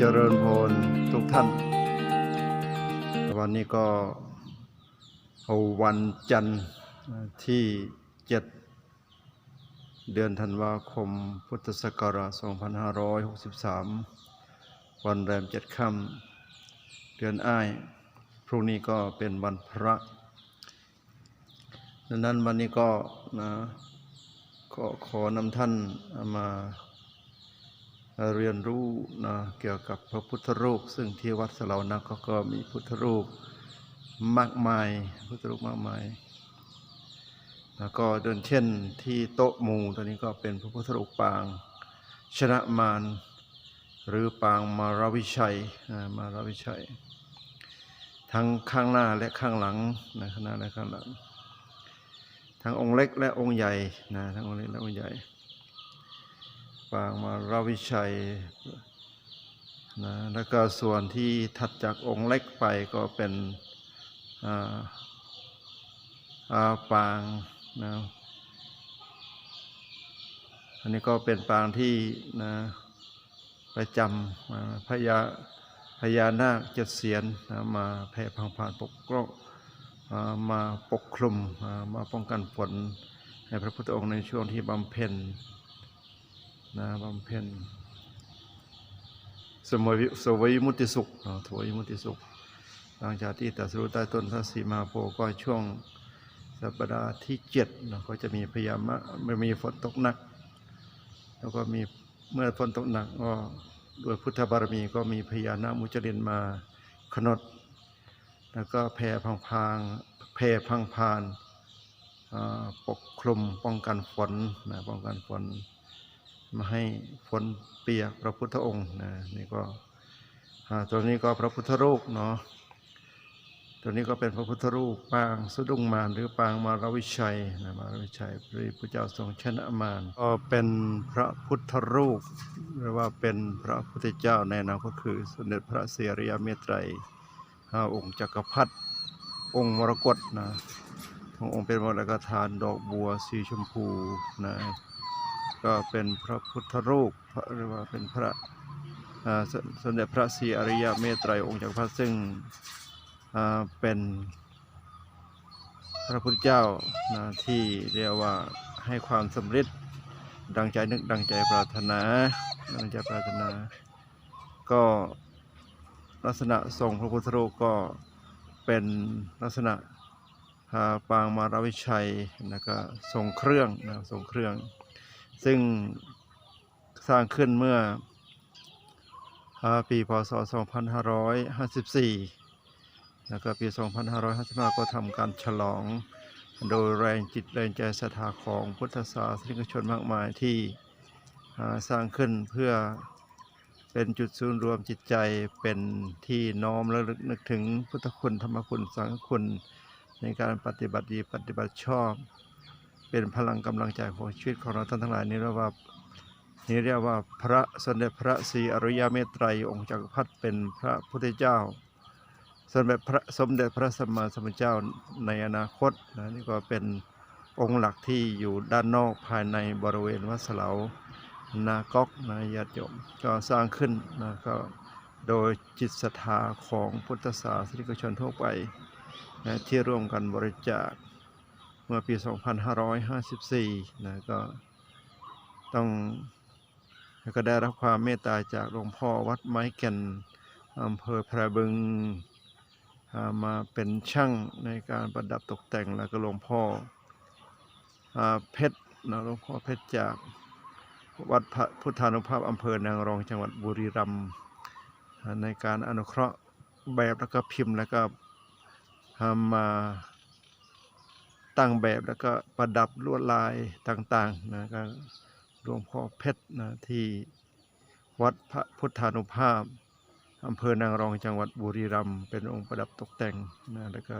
เจริญพรทุกท่าน วันนี้ก็วันจันทร์ที่เจ็ดเดือนธันวาคมพุทธศักราช 2563 วันแรมเจ็ดค่ำเดือนอ้าย พรุ่งนี้ก็เป็นวันพระดังนั้นวันนี้ก็นะขอขอนำท่านมา เรียนรู้นะเกี่ยวกับพระพุทธรูป ซึ่งที่วัดสลานักก็ก็มีพุทธรูปมากมายพุทธรูปมากมาย แล้วก็เดินเช่นที่โต๊ะมูตัวนี้ก็เป็นพระพุทธรูปปาง ชนะมารหรือปางมารวิชัยนะมารวิชัย ทั้งข้างหน้าและข้างหลังนะข้างหน้าและข้างหลัง ทั้งองค์เล็กและองค์ใหญ่นะทั้งองค์เล็กและองค์ใหญ่ ปางมาราวิชัยนะแล้วก็ส่วนที่ถัดจากองค์เล็กไปก็เป็นาปางนะอันนี้ก็เป็นปางที่นะประจำอ่าพญาพญานาคเจ็ดเสียนนะมาแผ่พังผ่านปกกล้องอ่ามาปกคลุมมาป้องกันฝนให้พระพุทธองค์ในช่วงที่บำเพ็ญ นะบำเพ็ญสมวยสวยมุติสุขเนาะสวยมุติสุข หลังจากที่ตัสรู้ใต้ต้นพระศรีมาโพก็ช่วงสัปดาห์ที่เจ็ดเนาะก็จะมีพยามะไม่มีฝนตกหนัก แล้วก็มีเมื่อฝนตกหนักก็ด้วยพุทธบารมีก็มีพญานาคมุจลินมาขนด แล้วก็แผ่พังพางแผ่พังพานปกคลุมป้องกันฝนนะป้องกันฝน มาให้ฝนเปียกพระพุทธองค์นะนี่ก็ตัวนี้ก็พระพุทธรูปเนาะตัวนี้ก็เป็นพระพุทธรูปปางสุดุงมารหรือปางมารวิชัยนะมารวิชัยพระพุทธเจ้าทรงชนะมารก็เป็นพระพุทธรูปหรือว่าเป็นพระพุทธเจ้าในนาคตก็คือสมเด็จพระเสรียเมตไตรห้าองค์จักรพรรดิองค์มรกตนะององค์เป็นมรกทานดอกบัวสีชมพูนะ ก็เป็นพระพุทธรูปหรือว่าเป็นพระสมเด็จพระศรีอริยเมตไตรองค์จักรพรรดิซึ่งเป็นพระพุทธเจ้านะที่เรียกว่าให้ความสำเร็จดังใจนึกดังใจปรารถนาดังใจปรารถนา ก็ลักษณะทรงพระพุทธรูปก็เป็นลักษณะอ่าปางมารวิชัยแล้วก็ทรงเครื่องนะทรงเครื่อง ซึ่งสร้างขึ้นเมื่อปีพศ 2554 แล้วก็ปี 2555 ก็ทำการฉลอง โดยแรงจิตแรงใจศรัทธาของพุทธศาสนิกชนมากมายที่สร้างขึ้นเพื่อเป็นจุดศูนย์รวมจิตใจเป็นที่น้อมและลึกนึกถึงพุทธคุณธรรมคุณสังฆคุณในการปฏิบัติดีปฏิบัติชอบ เป็นพลังกำลังใจของชีวิตของเราท่านทั้งหลายนี่เรียกว่านี่เรียกว่าพระสมเด็จพระศรีอริยเมตไตรองค์จักรพรรดิเป็นพระพุทธเจ้าสมเด็จพระสมเด็จพระสัมมาสัมพุทธเจ้าในอนาคตนะนี่ก็เป็นองค์หลักที่อยู่ด้านนอกภายในบริเวณวัดเสลานาก๊อกนะญาติโยมก็สร้างขึ้นนะก็โดยจิตศรัทธาของพุทธศาสนิกชนทั่วไปนะที่ร่วมกันบริจาค เมื่อปี 2554 นะก็ต้องก็ได้รับความเมตตาจากหลวงพ่อวัดไม้แก่นอำเภอแพรบึงมาเป็นช่างในการประดับตกแต่งแล้วก็หลวงพ่ออเพชรนะหลวงพ่อเพชรจากวัดพระพุทธานุภาพอำเภอนางรองจังหวัดบุรีรัมย์ในการอนุเคราะห์แบบแล้วก็พิมพ์แล้วก็ทำมา ตั้งแบบแล้วก็ประดับลวดลายต่างๆนะก็หลวงพ่อเพชรนะที่วัดพระพุทธานุภาพอำเภอนางรองจังหวัดบุรีรัมย์เป็นองค์ประดับตกแต่งนะแล้วก็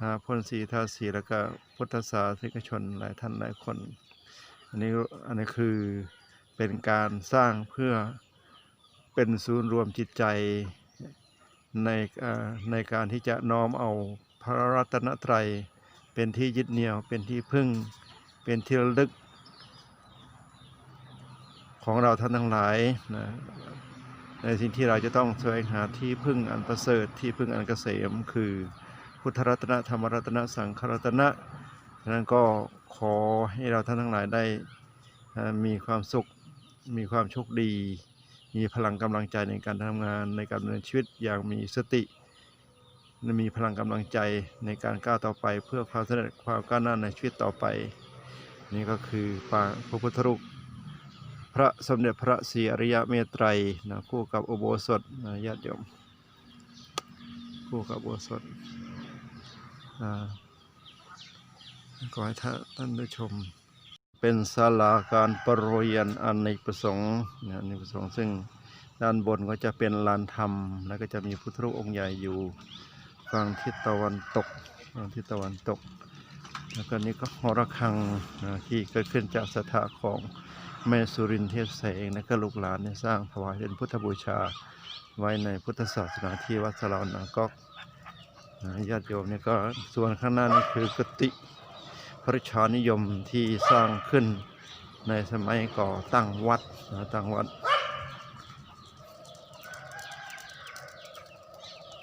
หาพ่นสีทาสีแล้วก็พุทธศาสนิกชนหลายท่านหลายคน อันนี้อันนี้คือเป็นการสร้างเพื่อเป็นศูนย์รวมจิตใจในในการที่จะน้อมเอาพระรัตนตรัย เป็นที่ยึดเหนี่ยวเป็นที่พึ่ง เป็นที่ระลึก ของเราท่านทั้งหลายนะในสิ่งที่เราจะต้องแสวงหาที่พึ่งอันประเสริฐที่พึ่งอันเกษม คือพุทธรัตนะธรรมรัตนะสังฆรัตนะฉะนั้นก็ขอให้เราท่านทั้งหลายได้มีความสุขมีความโชคดี มีพลังกำลังใจในการทำงานในการดำเนินชีวิตอย่างมีสติ มีพลังกำลังใจในการก้าวต่อไป เพื่อความสำเร็จความก้าวหน้าในชีวิตต่อไป นี่ก็คือปางพระพุทธรูปพระสมเด็จพระศรีอริยเมตไตรนะคู่กับอุโบสถนะญาติโยมคู่กับอุโบสถขอให้ท่านผู้ชม เป็นศาลาการประโรยนอันในประสงค์นะในประสงค์ซึ่งด้านบนก็จะเป็นลานธรรม แล้วก็จะมีพุทธรูปองค์ใหญ่อยู่ ฝั่งทิศตะวันตกฝั่งทิศตะวันตก แล้วก็นี่ก็หอระฆังที่เกิดขึ้นจากศรัทธาของแม่สุรินทร์เทพแสงและก็ลูกหลานเนี่ยสร้างถวายเป็นพุทธบูชาไว้ในพุทธศาสนาที่วัดสลาวนาก็ญาติโยมเนี่ยก็ส่วนข้างหน้านี่คือกติพระชานิยมที่สร้างขึ้นในสมัยก่อตั้งวัดตั้งวัด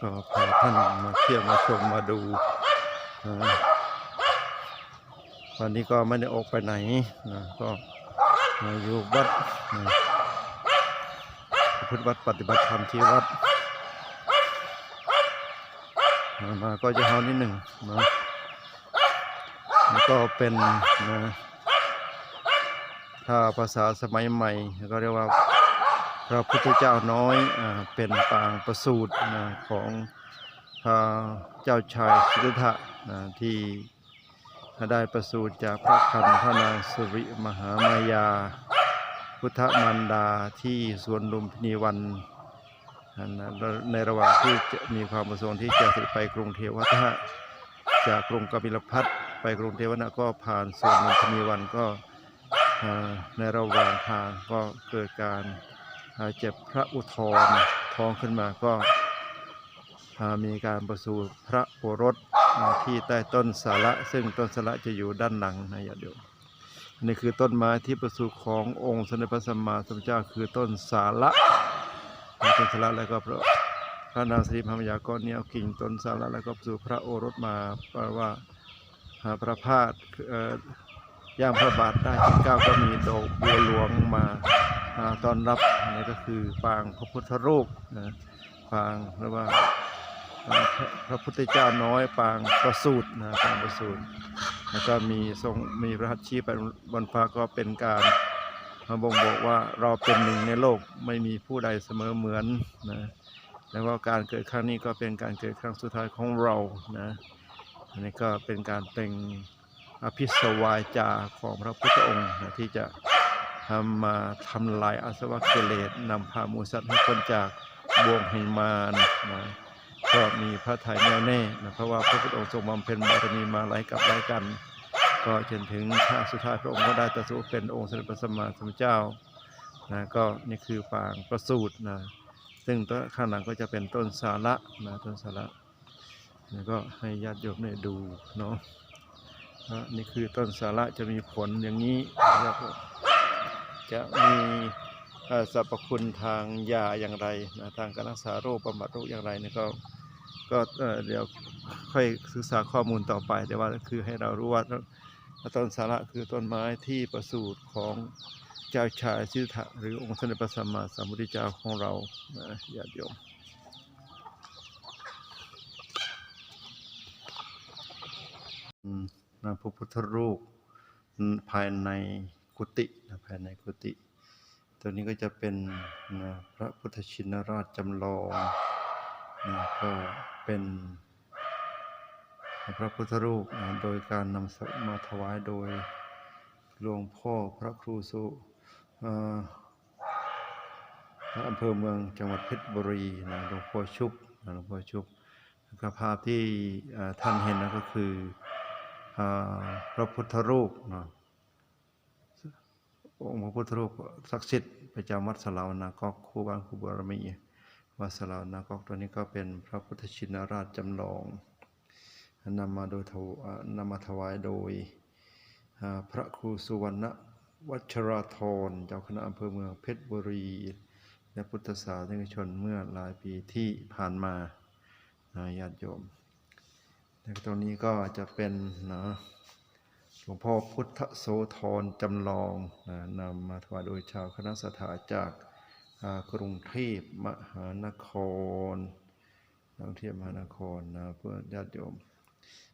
ก็พาท่านมาเที่ยวมาชมมาดูนะวันนี้ก็ไม่ได้ออกไปไหนนะก็มาอยู่วัดนะพุทธวัดปฏิบัติธรรมที่วัดนะมาก็จะเฮานิดหนึ่งนะแล้วก็เป็นนะถ้าภาษาสมัยใหม่ก็เรียกว่า ระพุทธเจ้าน้อยอเป็นปางประสูตรของพระเจ้าชายสิทธัตถะที่ได้ประสูติจากพระคันพระนางสุริมหามายา พุทธมารดาที่สวนลุมพินีวันในระหว่างที่จะมีความประสงค์ที่จะสด็จไปกรุงเทวทะจากกรุงกบิลพัทไปกรุงเทวนะก็ผ่านสวนลุมพินีวันก็ในระหว่างทางก็เกิดการ เอ่อเจ็บพระอุทธรท้องขึ้นมาก็มีการประสูติพระโอรสอ่าที่ใต้ต้นสาระ ซึ่งต้นสาระจะอยู่ด้านหลังนะญาติโยมนี่คือต้นไม้ที่ประสูติขององค์สมเด็จพระสัมมาสัมพุทธเจ้าคือต้นสาระต้นสาระแล้วก็พระพระนางสิริพมยาก็เนี่ยเอากิ่งต้นสาระแล้วก็ประสูติพระโอรสมาแปลว่าพระพาทเอ่อ ย่างพระบาทได้ที่เก้าก็มีดอกบัวหลวงมาอ่าต้อนรับนี่ก็คือปางพระพุทธรูปนะปางเรียกว่าพระพระพุทธเจ้าน้อยปางประสูตรนะปางประสูตรแล้วก็มีทรงมีพระหัตถ์ชี้ไปบนฟ้าก็เป็นการมาบ่งบอกว่าเราเป็นหนึ่งในโลกไม่มีผู้ใดเสมอเหมือนนะแล้วก็การเกิดครั้งนี้ก็เป็นการเกิดครั้งสุดท้ายของเรานะอันนี้ก็เป็นการเป็น อภิสวายจาของพระพุทธองค์ที่จะทำมาทำลายอาสวะกิเลสนำพามูสัตว์ให้พ้นจากบ่วงแห่งมารนะก็มีพระทัยแน่วแน่นะเพราะว่าพระพุทธองค์ทรงบำเพ็ญบารมีมาหลายกับหลายกัน ก็จนถึงชาติสุดท้ายพระองค์ก็ได้ตรัสรู้เป็นองค์สมเด็จพระสัมมาสัมพุทธเจ้านะก็นี่คือปางประสูตรนะซึ่งต้นข้างหลังก็จะเป็นต้นสาระนะต้นสาระแล้วก็ให้ญาติโยมได้ดูเนาะ นะนี่คือต้นสาระจะมีผลอย่างนี้นะครับจะมีสรรพคุณทางยาอย่างไรนะทางการรักษาโรคบำบัดโรคอย่างไรเนี่ยก็ก็เดี๋ยวค่อยศึกษาข้อมูลต่อไป แต่ว่าคือให้เรารู้ว่าต้นสาระคือต้นไม้ที่ประสูติของเจ้าชายสิทธัตถะหรือองค์สมเด็จพระสัมมาสัมพุทธเจ้าของเรานะญาติโยมอืม นะพระพุทธรูปภายในกุฏินะภายในกุฏิตัวนี้ก็จะเป็นนะพระพุทธชินราชจำลองนะก็เป็นพระพุทธรูปนะโดยการนำสมาถวายโดยหลวงพ่อพระครูสุเอ่อพระอำเภอเมืองจังหวัดเพชรบุรีนะหลวงพ่อชุบหลวงพ่อชุบแล้วก็ภาพที่ท่านเห็นนะก็คือ พระพุทธรูปนะองค์พระพุทธรูปศักดิ์สิทธิ์ประจำวัดสลาวนากอกคู่บ้านคู่บารมีวัดสลาวนากอกตัวนี้ก็เป็นพระพุทธชินราชจำลองนำมาโดยนำมาถวายโดยพระครูสุวรรณวัชราธรเจ้าคณะอำเภอเมืองเพชรบุรี และพุทธศาสนิกชนเมื่อหลายปีที่ผ่านมานะญาติโยม ตรงนี้ก็จะเป็นนะหลวงพ่อพุทธโสธรจำลองนะนำมาถวายโดยชาวคณะสถาจากกรุงเทพมหานครกรุงเทพมหานครนะเพื่อญาติโยม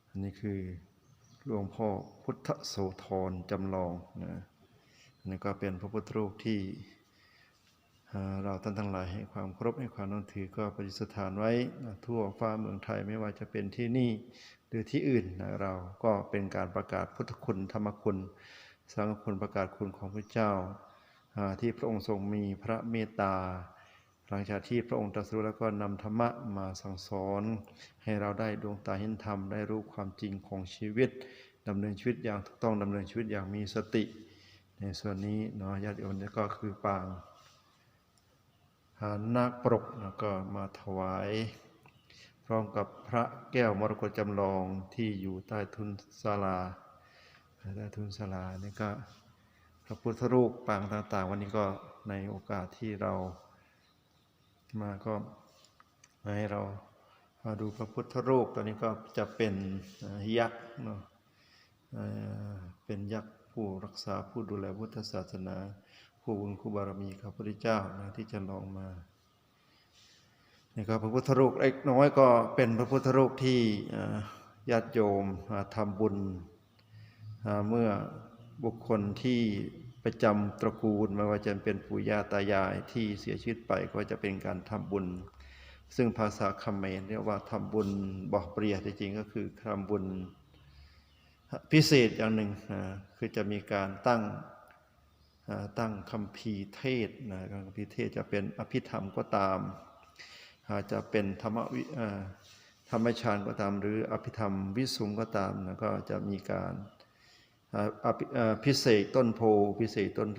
อันนี้คือหลวงพ่อพุทธโสธรจำลองนะนนี้ก็เป็นพระพุทธรูปที่ เราท่านทั้งหลายให้ความเคารพให้ความนับถือก็ประดิษฐานไว้ทั่วฟ้าเมืองไทยไม่ว่าจะเป็นที่นี่หรือที่อื่นนะเราก็เป็นการประกาศพุทธคุณธรรมคุณ สังฆคุณประกาศคุณของพระเจ้า ที่พระองค์ทรงมีพระเมตตา หลังจากที่พระองค์ตรัสรู้แล้วก็นำธรรมะมาสั่งสอน ให้เราได้ดวงตาเห็นธรรมได้รู้ความจริงของชีวิตดำเนินชีวิตอย่างถูกต้องดำเนินชีวิตอย่างมีสติ ในส่วนนี้เนาะญาติโยมก็คือปาง หานาคปรกแล้วก็มาถวาย พร้อมกับพระแก้วมรกตจำลองที่อยู่ใต้ทุนศาลาใต้ทุนศาลานี่ก็พระพุทธรูปปางต่างๆ วันนี้ก็ในโอกาสที่เรามาก็ให้เรามาดูพระพุทธรูปตอนนี้ก็จะเป็นยักษ์เนาะเป็นยักษ์ผู้รักษาผู้ดูแลพุทธศาสนา ผู้บุญคู่บารมีข้าพุทธเจ้านะที่จะลองมานี่ก็พระพุทธรูปเล็กน้อยก็เป็นพระพุทธรูปที่ญาติโยมมาทำบุญเมื่อบุคคลที่ประจำตระกูลไม่ว่าจะเป็นปู่ย่าตายายที่เสียชีวิตไปก็จะเป็นการทำบุญ ซึ่งภาษาคำเมรเรียกว่าทำบุญบอกเปรียจริงก็คือทำบุญพิเศษอย่างหนึ่งคือจะมีการตั้ง ตั้งคำพีเทศนะคำพีเทศจะเป็นอภิธรรมก็ตามาจะเป็นธรรมวิธรรมฌานก็ตาม หรืออภิธรรมวิสุงก็ตามนะก็จะมีการอภิอ่าพิเศษต้นโพพิเศษต้น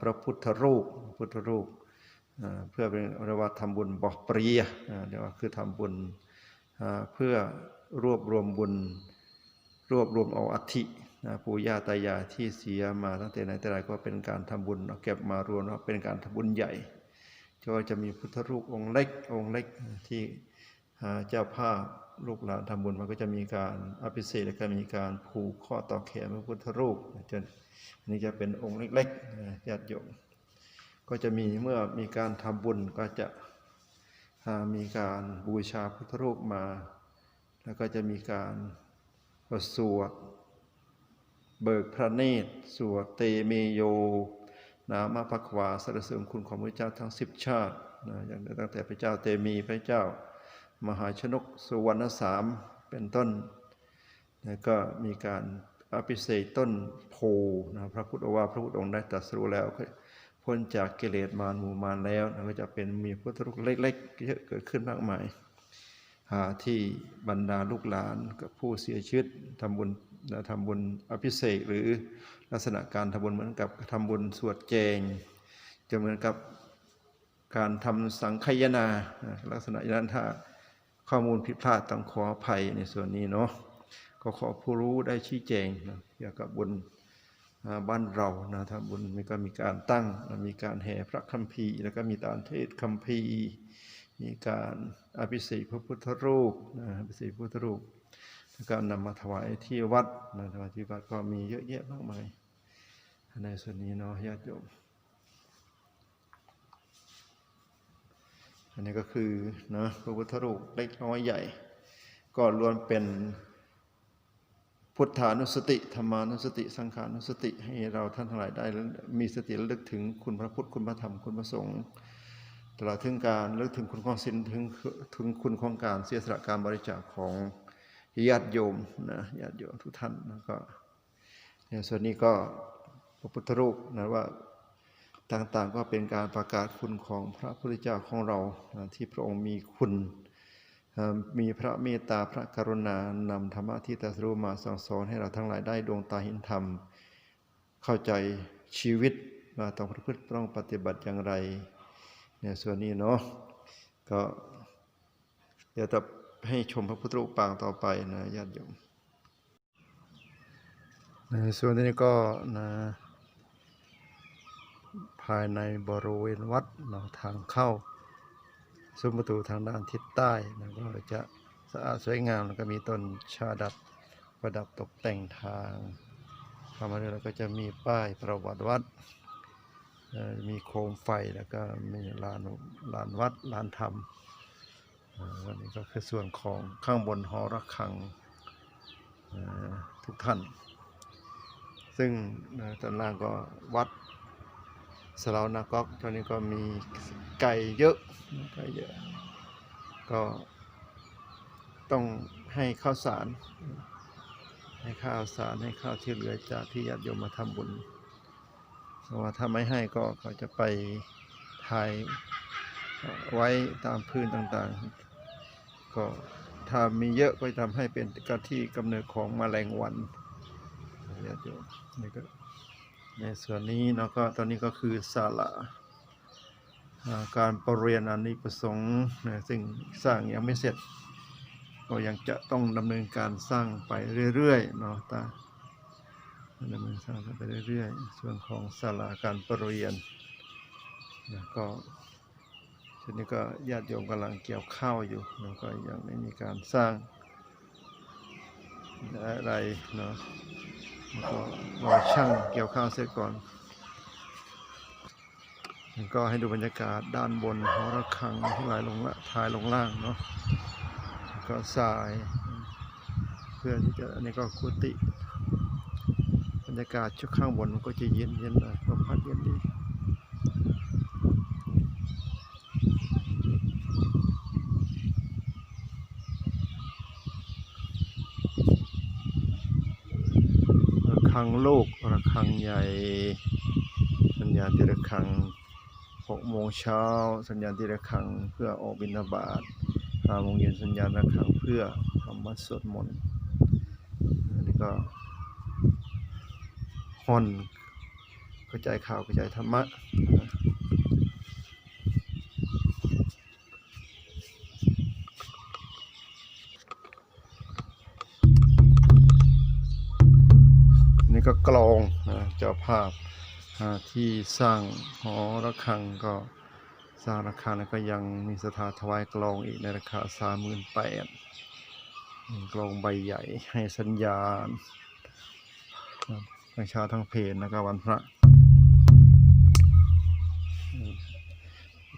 พระพุทธรูปพุทธรูปเพื่อเป็นเรียกว่าทำบุญบอกเปรียอ่าเรียกว่าคือทำบุญเพื่อรวบรวมบุญรวบรวมเอาอัฐิ นะปู่ย่าตายายที่เสียมาตั้งแต่ไหนแต่ไรก็เป็นการทำบุญเอาเก็บมารวมว่าเป็นการทำบุญใหญ่ก็จะมีพุทธรูปองค์เล็กองค์เล็กที่เจ้าภาพลูกหลานทำบุญมันก็จะมีการอภิเษกแล้วก็มีการผูกข้อต่อแขนพระพุทธรูปจะอันนี้จะเป็นองค์เล็กๆญาติโยมก็จะมีเมื่อมีการทำบุญก็จะมีการบูชาพุทธรูปมา แล้วก็จะมีการสวด เบิกพระเนตรสวดเตเมโย นามาพักวาสรรเสริญคุณของพระเจ้าทั้งสิบชาตินะอย่างตั้งแต่พระเจ้าเตมีพระเจ้า มหาชนกสุวรรณสามเป็นต้นแล้วก็มีการอภิเษกต้นโพนะพระพุทธว่าพระพุทธองค์ได้ตรัสรู้แล้วพ้นจากกิเลสมารหมู่มารแล้วนะก็จะเป็นมีพุทธรูปเล็กๆเยอะเกิดขึ้นมากมายหาที่บรรดาลูกหลานกับผู้เสียชีวิตทำบุญ นะทำบุญอภิเษกหรือลักษณะการทำบุญเหมือนกับทำบุญสวดแจง จะเหมือนกับการทำสังคยนานะลักษณะอย่างนั้นถ้าข้อมูลผิดพลาดต้องขออภัยในส่วนนี้เนาะก็ขอผู้รู้ได้ชี้แจงนะเกี่ยวกับบุญบ้านเรานะถ้าบุญมันก็มีการตั้ง มีการแห่พระคัมภีร์ แล้วก็มีการเทศคัมภีร์ มีการอภิเษกพระพุทธรูปนะอภิเษกพระพุทธรูป แล้วก็นำมาถวายที่วัดนะถวายที่วัดก็มีเยอะแยะมากมายในส่วนนี้เนาะญาติโยมอันนี้ก็คือนะพระพุทธรูปเล็กน้อยใหญ่ ก็ล้วนเป็นพุทธานุสติธรรมานุสติ สังขานุสติ ให้เราท่านทั้งหลายได้มีสติระลึกถึงคุณพระพุทธคุณพระธรรมคุณพระสงฆ์ตลอดถึงการระลึกถึงคุณของศีลถึงถึงคุณของการเสียสละการบริจาคของ ญาติโยมนะญาติโยมทุกท่านแล้วก็ในส่วนนี้ก็พระพุทธรูปนะว่าต่างๆก็เป็นการประกาศคุณของพระพุทธเจ้าของเรานะที่พระองค์มีคุณ มีพระเมตตาพระกรุณานำธรรมะที่ตรัสรู้มาสั่งสอนให้เราทั้งหลายได้ดวงตาเห็นธรรม เข้าใจชีวิตว่าต้องประพฤติต้องปฏิบัติอย่างไรในส่วนนี้เนาะก็เดี๋ยวจะ ให้ชมพระพุทธรูปปางต่อไปนะญาติโยมในส่วนนี้ก็นะภายในบริเวณวัดเนาะทางเข้าซุ้มประตูทางด้านทิศใต้นะก็จะสะอาดสวยงามแล้วก็มีต้นชาดัดประดับตกแต่งทางเข้ามาด้วยแล้วก็จะมีป้ายประวัติวัด มีโคมไฟแล้วก็มีลานลานวัดลานธรรม วันนี้ก็คือส่วนของข้างบนหอระฆังทุกท่าน ซึ่งตอนล่างก็วัดสลาวนาก๊อกตอนนี้ก็มีไก่เยอะไก่เยอะ ก็ต้องให้ข้าวสาร ให้ข้าวสารให้ข้าวที่เหลือจากที่ญาติโยมมาทำบุญเพราะว่าถ้าไม่ให้ก็เขาจะไปถ่าย ไว้ตามพื้นต่างๆ ก็ถ้ามีเยอะก็จะทำให้เป็นกระที่กำเนิดของมแมลงวันญาติโยมนี่ก็ในส่วนนี้เนาะก็ตอนนี้ก็คือศาลาอ่าการประเรียนอันนี้ประสงค์นะซึ่งสร้างยังไม่เสร็จ ก็ยังจะต้องดำเนินการสร้างไปเรื่อยๆเนาะตาดำเนินสร้างไปเรื่อยๆ ส่วนของศาลาการประเรียนนะก็ ทีนี้ก็ญาติโยมกำลังเกี่ยวข้าวอยู่เนาะก็ยังไม่มีการสร้างอะไรเนาะแล้วก็รอช่างเกี่ยวข้าวเสร็จก่อนแล้วก็ให้ดูบรรยากาศด้านบนหอระฆังที่ไหลลงละทายลงล่างเนาะก็สาย เพื่อที่จะอันนี้ก็กุฏิบรรยากาศชุดข้างบนมันก็จะเย็นเย็นๆหน่อยลมพัดเย็นดี ฆังลูกระฆังใหญ่ สัญญาณที่ระฆังหกโมงเช้าสัญญาณที่ระฆังเพื่อออกบิณฑบาตห้าโมงเย็นสัญญาณระฆังเพื่อทำวัดสวดมนต์อันนี้ก็ฮอนกระจายข่าวกระจายธรรมะ ก็กลองนะเจ้าภาพที่สร้างหอระฆังก็สร้างระฆังแล้วก็ยังมีสถาถวายกลองอีกในราคาสามหมื่นแปดกลองใบใหญ่ให้สัญญาณทั้งชาทั้งเพลนแล้วก็วันพระ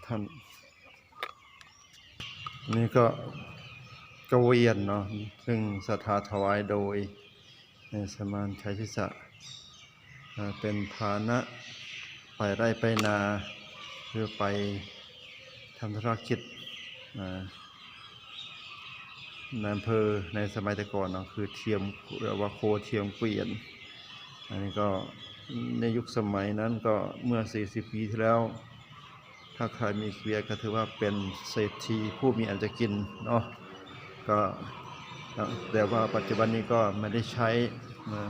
ท่านนี่ก็กเวียนเนาะซึ่งสถาถวายโดย สมานชัยพิษะเป็นฐานะไปไร่ไปนาเพื่อไปทำธุรกิจในอำเภอในสมัยแต่ก่อนเนาะคือเทียมเรียกว่าโคเทียมเกวียน อันนี้ก็ในยุคสมัยนั้นก็เมื่อ 40 ปีที่แล้ว ถ้าใครมีเกวียนก็ถือว่าเป็นเศรษฐีผู้มีอันจะกินเนาะก็ แต่ว่าปัจจุบันนี้ก็ไม่ได้ใช้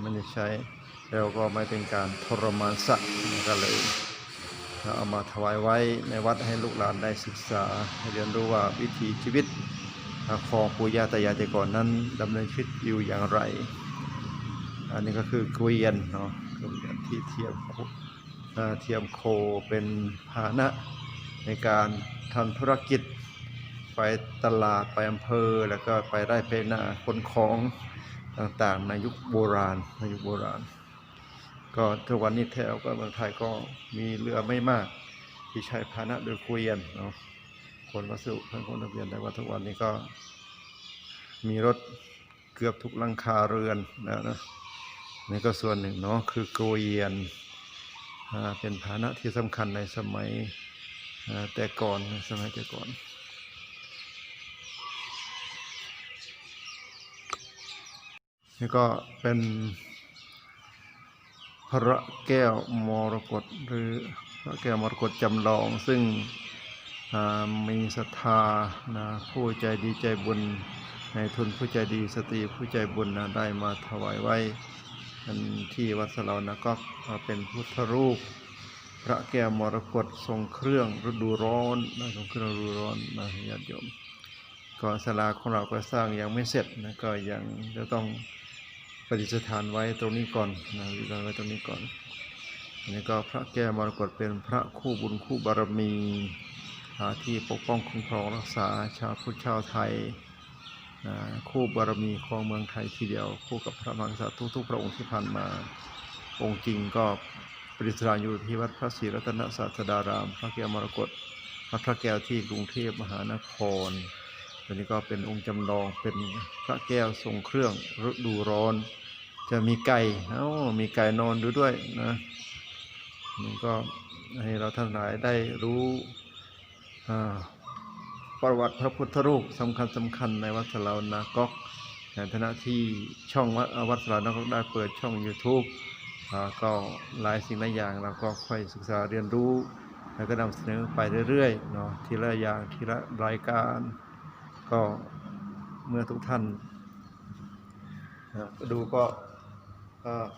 ไม่ได้ใช้ แล้วก็ไม่เป็นการทรมานสัตว์ก็เลยเอามาถวายไว้ในวัดให้ลูกหลานได้ศึกษาเรียนรู้ว่าวิถีชีวิตของปู่ย่าตายายแต่ก่อนนั้นดำเนินชีวิตอยู่อย่างไร อันนี้ก็คือเกวียนเนาะเกวียนที่เทียมเอ่อเทียมโคเป็นพาหนะในการทำธุรกิจ ไปตลาดไปอำเภอ แล้วก็ไปไร่ไปนาคนของต่างๆในยุคโบราณในยุคโบราณ ก็ทุกวันนี้แถวก็เมืองไทยก็มีเรือไม่มาก ที่ใช้พาหนะโดยเกวียนเนาะคนวัสดุเพิ่งคนทะเบียนแต่ว่าทุกวันนี้ก็มีรถเกือบทุกลังคาเรือนแล้วนะนี่ก็ส่วนหนึ่งเนาะคือเกวียนเป็นพาหนะที่สำคัญในสมัยแต่ก่อนสมัยแต่ก่อน นี่ก็เป็นพระแก้วมรกตหรือพระแก้วมรกตจำลอง ซึ่งมีศรัทธานะผู้ใจดีใจบุญในทุนผู้ใจดีสตรีผู้ใจบุญนะได้มาถวายไว้ที่วัดสลานะก็เป็นพุทธรูป พระแก้วมรกตทรงเครื่องฤดูร้อนนะทรงเครื่องฤดูร้อนนะญาติโยมก็ศาลาของเราก็สร้างยังไม่เสร็จนะก็ยังจะต้อง ประดิษฐานไว้ตรงนี้ก่อนนะวางไว้ตรงนี้ก่อนอันนี้ก็พระแก้วมรกตเป็นพระคู่บุญคู่บารมีอาที่ปกป้องคุ้มครองรักษาชาวพุทธชาวไทยอ่าคู่บารมีของเมืองไทยทีเดียวคู่กับพระมหากษัตริย์ทุกๆพระองค์ที่ผ่านมาองค์จริงก็ประดิษฐานอยู่ที่วัดพระศรีรัตนศาสดาราม พระแก้วมรกตวัดพระแก้วที่กรุงเทพมหานคร ตัวนี้ก็เป็นองค์จำลองเป็นพระแก้วทรงเครื่องฤดูร้อน จะมีไก่เอ้ามีไก่นอนดูด้วยนะมันก็ให้เราท่านหลายได้รู้ประวัติพระพุทธรูปสำคัญสำคัญในวัดสลาวนาก๊อกในฐานะที่ช่องวัดวัดสลาวนาก๊อกได้เปิดช่อง YouTube อก็หลายสิ่งหลายอย่างเราก็ค่อยศึกษาเรียนรู้ แล้วก็นำเสนอไปเรื่อยๆเนาะทีละอย่างทีละรายการ ก็เมื่อทุกท่านดูก็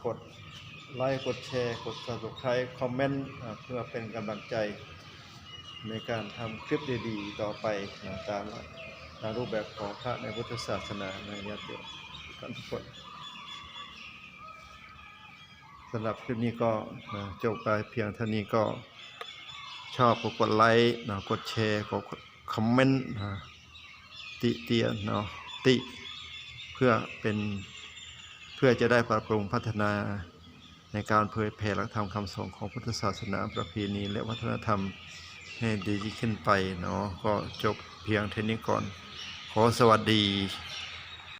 กดไลค์ กดแชร์ กด subscribe คอมเมนต์เพื่อเป็นกำลังใจในการทำคลิปดีๆ ต่อไปนะตามตามรูปแบบของพระในพุทธศาสนาในญาติโยมทุกท่านทุกคนสำหรับคลิปนี้ก็จบไปเพียงเท่านี้ก็ชอบก็กดไลค์กดแชร์ กดคอมเมนต์ ติเตียนเนาะติเพื่อเป็นเพื่อจะได้ปรับปรุงพัฒนาในการเผยแผ่หลักธรรมคำสอนของพุทธศาสนาประเพณีและวัฒนธรรมให้ดีขึ้นไปเนาะก็จบเพียงเท่านี้ก่อน ขอสวัสดี